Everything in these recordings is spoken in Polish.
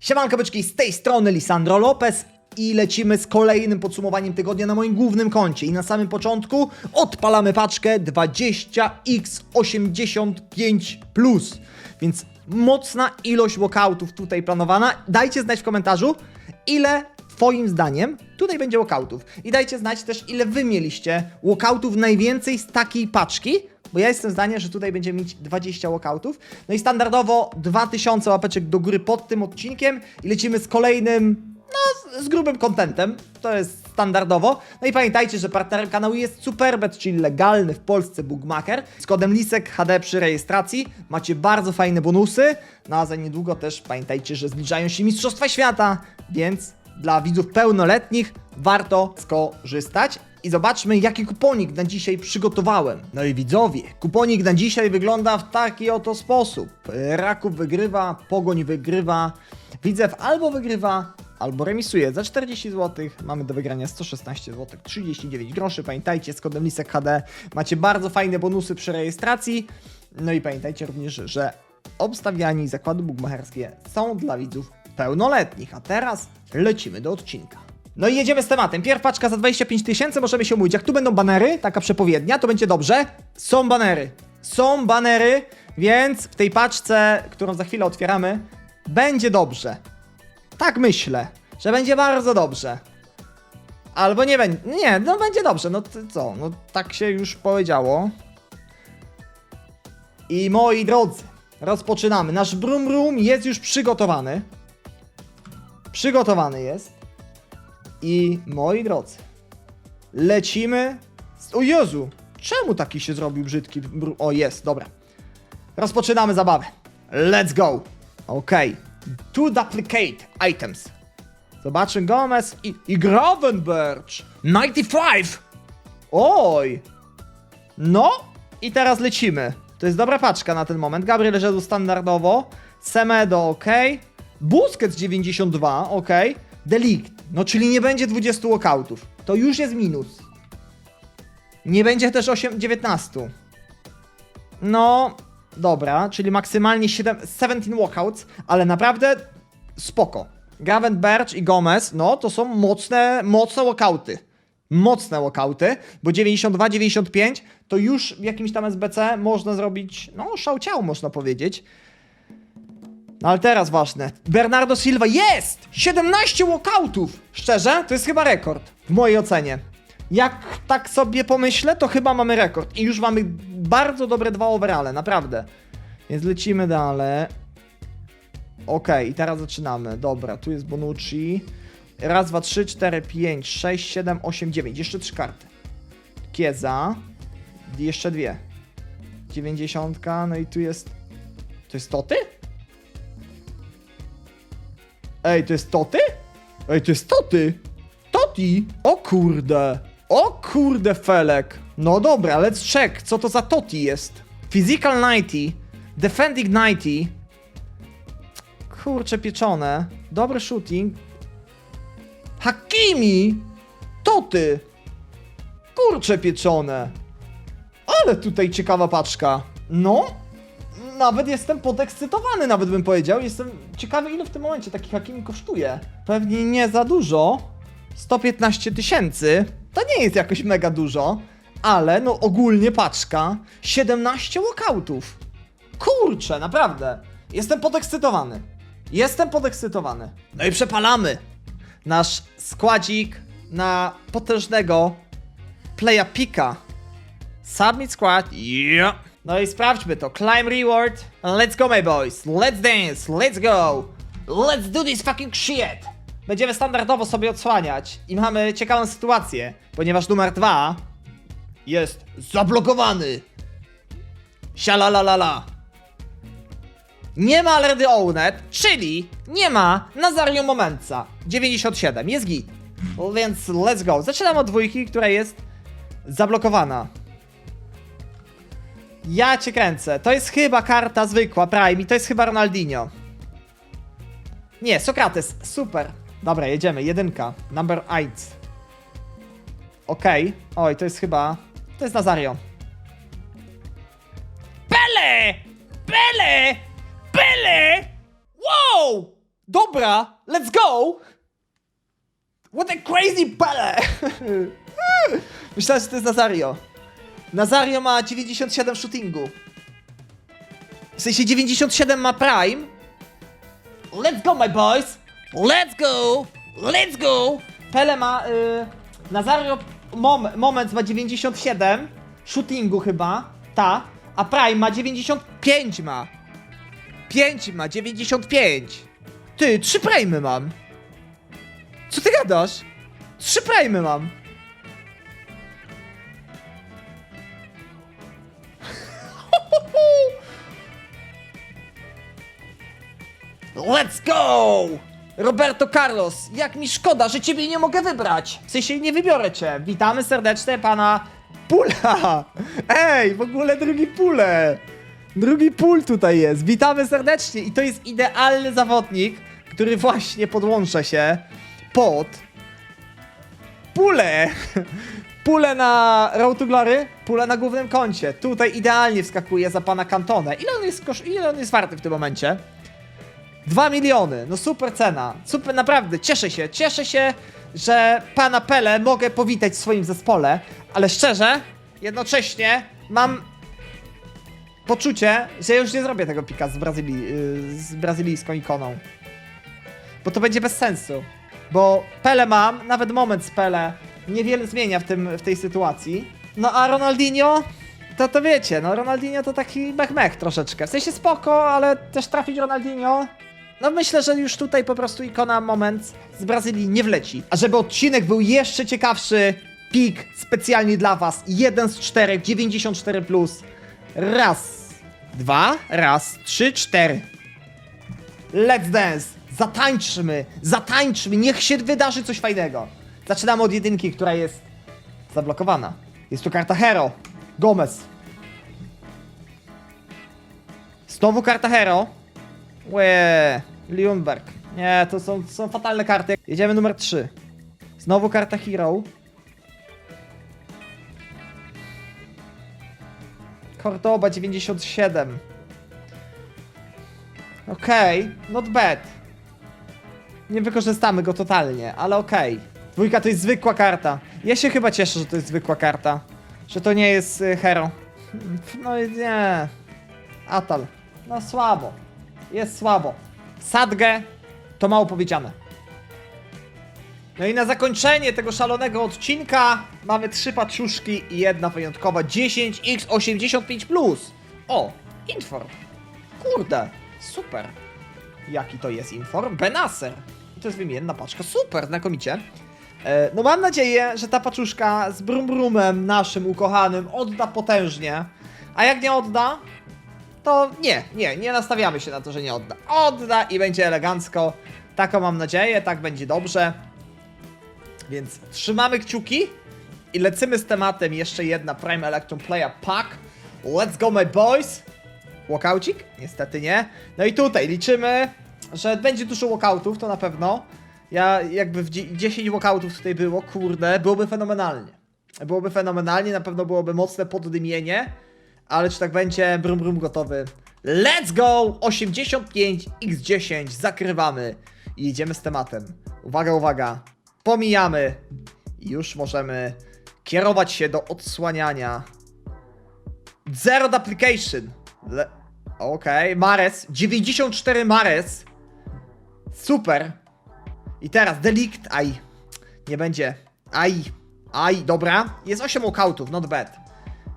Siemanko byczki, z tej strony Lisandro Lopez i lecimy z kolejnym podsumowaniem tygodnia na moim głównym koncie. I na samym początku odpalamy paczkę 20x85+. Więc mocna ilość walkoutów tutaj planowana. Dajcie znać w komentarzu, ile Twoim zdaniem tutaj będzie walkoutów. I dajcie znać też, ile Wy mieliście walkoutów najwięcej z takiej paczki. Bo ja jestem zdania, że tutaj będziemy mieć 20 walkoutów. No i standardowo 2000 łapeczek do góry pod tym odcinkiem i lecimy z kolejnym, no z, grubym contentem. To jest standardowo. No i pamiętajcie, że partnerem kanału jest Superbet, czyli legalny w Polsce bookmaker. Z kodem LISEK HD przy rejestracji macie bardzo fajne bonusy. No a za niedługo też pamiętajcie, że zbliżają się Mistrzostwa Świata, więc dla widzów pełnoletnich warto skorzystać. I zobaczmy, jaki kuponik na dzisiaj przygotowałem. No i widzowie, kuponik na dzisiaj wygląda w taki oto sposób. Raków wygrywa, Pogoń wygrywa, Widzew albo wygrywa, albo remisuje za 40 zł. Mamy do wygrania 116 zł, 39 groszy. Pamiętajcie, z kodem LISEK HD macie bardzo fajne bonusy przy rejestracji. No i pamiętajcie również, że obstawiani zakłady bugmacherskie są dla widzów pełnoletnich. A teraz lecimy do odcinka. No i jedziemy z tematem. Pierw paczka za 25 tysięcy, możemy się umówić. Jak tu będą banery, taka przepowiednia, to będzie dobrze. Są banery. Są banery, więc w tej paczce, którą za chwilę otwieramy, będzie dobrze. Tak myślę, że będzie bardzo dobrze. Albo nie będzie. Nie, no będzie dobrze. No co? No tak się już powiedziało. I moi drodzy, rozpoczynamy. Nasz Brum Brum jest już przygotowany. Przygotowany jest. I moi drodzy, lecimy. z- O Jezu, czemu taki się zrobił brzydki? br- O, jest, dobra. Rozpoczynamy zabawę. Let's go. Ok. To duplicate items. Zobaczmy Gomez i, i Gravenberch. 95. Oj. No i teraz lecimy. To jest dobra paczka na ten moment. Gabriel Jesus standardowo. Semedo ok. Busquets 92 ok. Delict. No czyli nie będzie 20 walkoutów. To już jest minus. Nie będzie też 8, 19. No, dobra, czyli maksymalnie 7, 17 walkouts, ale naprawdę spoko. Gravenberch i Gomez, no to są mocne, mocne walkouty. Mocne walkouty, bo 92-95 to już w jakimś tam SBC można zrobić, no szałciał można powiedzieć. No ale teraz ważne. Bernardo Silva jest! 17 walkoutów! Szczerze, to jest chyba rekord w mojej ocenie. Jak tak sobie pomyślę, to chyba mamy rekord. I już mamy bardzo dobre dwa overale, naprawdę. Więc lecimy dalej. Okej, i teraz zaczynamy. Dobra, tu jest Bonucci. Raz, dwa, trzy, cztery, pięć, sześć, siedem, osiem, dziewięć. Jeszcze trzy karty. Kieza. Jeszcze dwie. Dziewięćdziesiątka, no i tu jest... To jest Toty? Ej, to jest Toty? Ej, to jest Toty! Toti! O kurde! O kurde, Felek! No dobra, let's check, co to za Toti jest. Physical 90, Defending 90. Kurcze pieczone. Dobry shooting. Hakimi! Toty! Kurcze pieczone. Ale tutaj ciekawa paczka. No, nawet jestem podekscytowany, nawet bym powiedział. Jestem ciekawy, ile w tym momencie taki Hakimi kosztuje. Pewnie nie za dużo. 115 tysięcy. To nie jest jakoś mega dużo, ale no ogólnie paczka 17 walkoutów. Kurczę, naprawdę. Jestem podekscytowany. Jestem podekscytowany. No i przepalamy nasz składzik na potężnego playa pika. Submit skład. Yeah. No i sprawdźmy to. Climb reward. Let's go, my boys. Let's dance. Let's go. Let's do this fucking shit. Będziemy standardowo sobie odsłaniać i mamy ciekawą sytuację, ponieważ numer dwa jest zablokowany. Sialalalala. Nie ma Already Owned, czyli nie ma Nazario Momenca. 97, jest git. Więc let's go. Zaczynam od dwójki, która jest zablokowana. Ja cię kręcę. To jest chyba karta zwykła, Prime i to jest chyba Ronaldinho. Nie, Sokrates, super. Dobra, jedziemy, jedynka, number 8. Okej, oj, to jest chyba, to jest Nazario. Pele! Pele! Pele! Wow! Dobra, let's go! What a crazy Pele! Myślałem, że to jest Nazario. Nazario ma 97 shootingu. W sensie 97 ma prime. Let's go, my boys! Let's go! Let's go! Pele ma. Y, Nazario mom, moment ma 97 shootingu chyba. Ta. A prime ma 95 ma. 5 ma, 95. Ty, 3 prime mam. Co ty gadasz? 3 prime mam. Let's go! Roberto Carlos, jak mi szkoda, że ciebie nie mogę wybrać. W sensie nie wybiorę cię. Witamy serdecznie pana Pula. Ej, w ogóle drugi pule. Drugi pól tutaj jest. Witamy serdecznie i to jest idealny zawodnik, który właśnie podłącza się pod pulę. Pulę na Glory, pulę na głównym koncie. Tutaj idealnie wskakuje za pana Cantone. Ile on jest, kosz- ile on jest warty w tym momencie? 2 miliony, no super cena, super, naprawdę, cieszę się, cieszę się, że pana Pele mogę powitać w swoim zespole, ale szczerze, jednocześnie mam poczucie, że już nie zrobię tego pika z Brazylii, yy, z brazylijską ikoną. Bo to będzie bez sensu, bo Pele mam, nawet moment z Pele niewiele zmienia w, tym, w tej sytuacji, no a Ronaldinho... To to wiecie, no Ronaldinho to taki mech-mech troszeczkę. W sensie spoko, ale też trafić Ronaldinho no myślę, że już tutaj po prostu ikona moment z Brazylii nie wleci. A żeby odcinek był jeszcze ciekawszy, pik specjalnie dla was. Jeden z czterech, 94 plus. Raz, dwa, raz, trzy, cztery. Let's dance! Zatańczmy! Zatańczmy! Niech się wydarzy coś fajnego. Zaczynamy od jedynki, która jest zablokowana. Jest tu karta Hero. Gomez. Znowu karta Hero. Łe, Lundberg. Nie, to są, to są fatalne karty. Jedziemy numer 3. Znowu karta Hero. Cordoba 97. Okej, not bad. Nie wykorzystamy go totalnie, ale okej. Dwójka to jest zwykła karta. Ja się chyba cieszę, że to jest zwykła karta. Że to nie jest y, hero. No i nie. Atal. No słabo. Jest słabo. Sadgę to mało powiedziane. No i na zakończenie tego szalonego odcinka mamy trzy paczuszki i jedna wyjątkowa 10x85+. O, Inform. Kurde, super. Jaki to jest Inform? Benaser. To jest wymienna paczka. Super, znakomicie. E, No mam nadzieję, że ta paczuszka z Brum Brumem naszym ukochanym odda potężnie. A jak nie odda, to nie, nie, nie nastawiamy się na to, że nie odda. Odda i będzie elegancko. Taką mam nadzieję, tak będzie dobrze. Więc trzymamy kciuki i lecimy z tematem. Jeszcze jedna Prime Electron Playa Pack. Let's go, my boys! Walkoucik? Niestety nie. No i tutaj liczymy, że będzie dużo walkoutów, to na pewno. Ja jakby w dzie- 10 walkoutów tutaj było, kurde, byłoby fenomenalnie. Byłoby fenomenalnie, na pewno byłoby mocne poddymienie. Ale czy tak będzie? Brum brum gotowy. Let's go! 85x10 zakrywamy i jedziemy z tematem. Uwaga, uwaga. Pomijamy. Już możemy kierować się do odsłaniania. Zero application. Le- Okej, Mares. 94 Mares. Super. I teraz delikt. Aj. Nie będzie. Aj. Aj, dobra. Jest 8 walkoutów, not bad.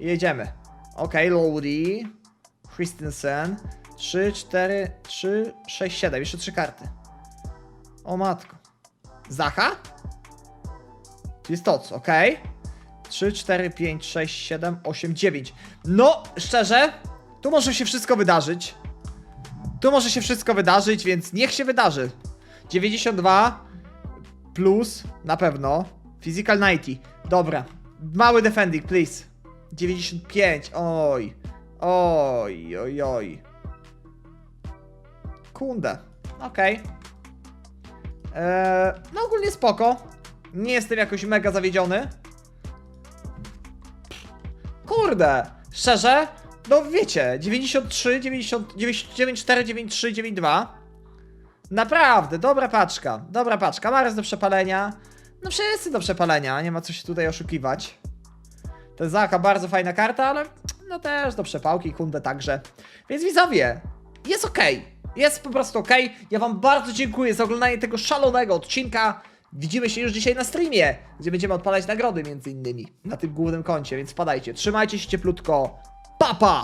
Jedziemy. Okej, Lowry. Christensen. 3, 4, 3, 6, 7. Jeszcze 3 karty. O matko. Zacha? Jest toc, okej. 3, 4, 5, 6, 7, 8, 9. No, szczerze, tu może się wszystko wydarzyć. Tu może się wszystko wydarzyć, więc niech się wydarzy. 92 plus na pewno. Physical 90. Dobra. Mały defending, please. 95. Oj. Oj, oj, oj. Kunde. Okej. Eee, no ogólnie spoko. Nie jestem jakoś mega zawiedziony. Kurde. Szczerze? No wiecie, 93, 90, 94, 93, 92. Naprawdę, dobra paczka, dobra paczka. Mares do przepalenia. No wszyscy do przepalenia, nie ma co się tutaj oszukiwać. Jest Zaka, bardzo fajna karta, ale no też do przepałki, kundę także. Więc widzowie, jest okej. Jest po prostu okej. Ja wam bardzo dziękuję za oglądanie tego szalonego odcinka. Widzimy się już dzisiaj na streamie, gdzie będziemy odpalać nagrody między innymi na tym głównym koncie, więc wpadajcie. Trzymajcie się cieplutko. Papa! Pa!